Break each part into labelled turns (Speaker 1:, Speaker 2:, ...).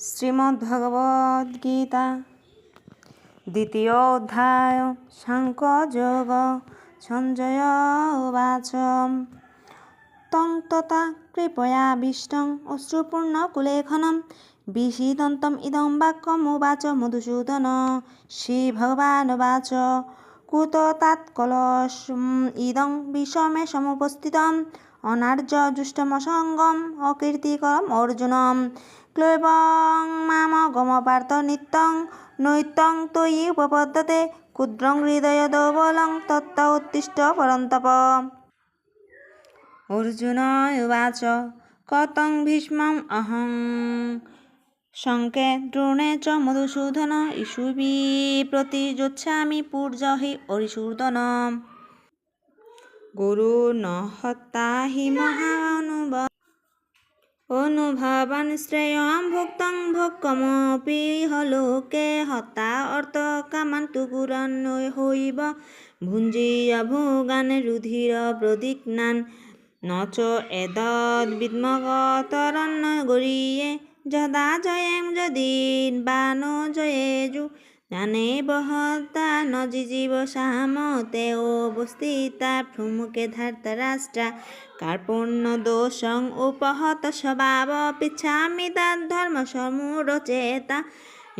Speaker 1: শ্রীমদ্ভগবদ্গীতা। দ্বিতীয় অধ্যায় সাংকযোগ সঞ্জয় উবাচ তং তথা কৃপয়া বিষ্টং অশ্রুপূর্ণ কুলেখনম বিষিদন্তম ইদম বাক্যমুবাচ মধুসূদন। শ্রীভগবানুবাচ, কুত তাৎকলশ ইদং বিষমে সমুপস্থিতম। সমুপস্থিতम् অনার্যজুষ্টমসঙ্গম অকীর্তিকরম অর্জুনম। ক্লৈবং মামগম পার্থ নিত্যং নৈত্যং ত্বয়ি উপপদ্যতে ক্ষুদ্রং হৃদয় দৌবলং তত্ত্ব উত্তিষ্ঠ পরন্তপ। অর্জুন উবাচ, কতং ভীষ্মং অহং। শঙ্কে দ্রোণে চ মধুসূদন, ইষুবি প্রতি যোচ্ছামি পূর্য হি অরিসূদন গুরু ন হত্যা হি মহানুব অনুভবান শ্রেয়ম ভুক্তং ভোক্কমপি লোকে হত্যা অর্থ কামান্তু গুরান হইব। ভুঞ্জীয় ভোগান রুধির প্রদিগ্নান। ন চ এতদ বিদ্মগতরন্ন গরিয়ে যদা জয়েম যদি বা ন জয়েজু জানে বহতা ন জিজীব সামতে অবস্থিতা প্রমুখে ধার্তরাষ্ট্রা কার্পণ্য দোষং উপহত স্বভাব পিচ্ছামি ধর্ম সমূর সমুরচেতা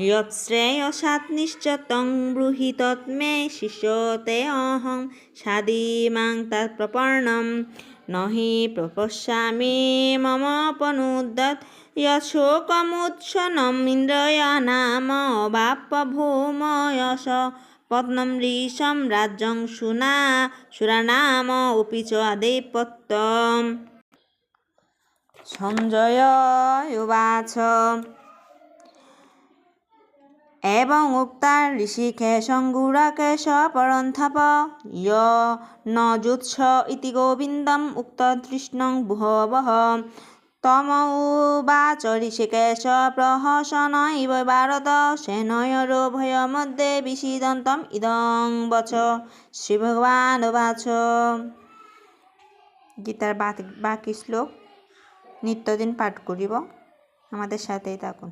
Speaker 1: যৎশ্রেয়সাৎ নিশ্চতং ব্রূহি তৎমে শিষ্যতে অহং সাদিমাং তৎপ্রপর্ণম। নহি প্রপশ্যামি মম পনুদ্যত। ইয়শোকমুৎসনমিন্দ্রয় নাম বাপ ভৌম যশ পত্নম ঋষম রাজ্যং সুনা সুরানাম উপি চ আদেপত্যম। সঞ্জয় উবাচ। এবং উক্তার ঋষিকেশং গুড়াকেশ পরন্থপ য় ন ইতি গোবিন্দম উক্ততৃষ্ণং ভুবঃ তম উবাচ ঋষিকেশ প্রহসন ইব ভারত সেনয়োরো ভয় মধ্যে বিষিদন্তম ইদং বচ। শ্রীভগবান উবাচ। গীতার বাকি শ্লোক নিত্যদিন পাঠ করিব। আমাদের সাথেই থাকুন।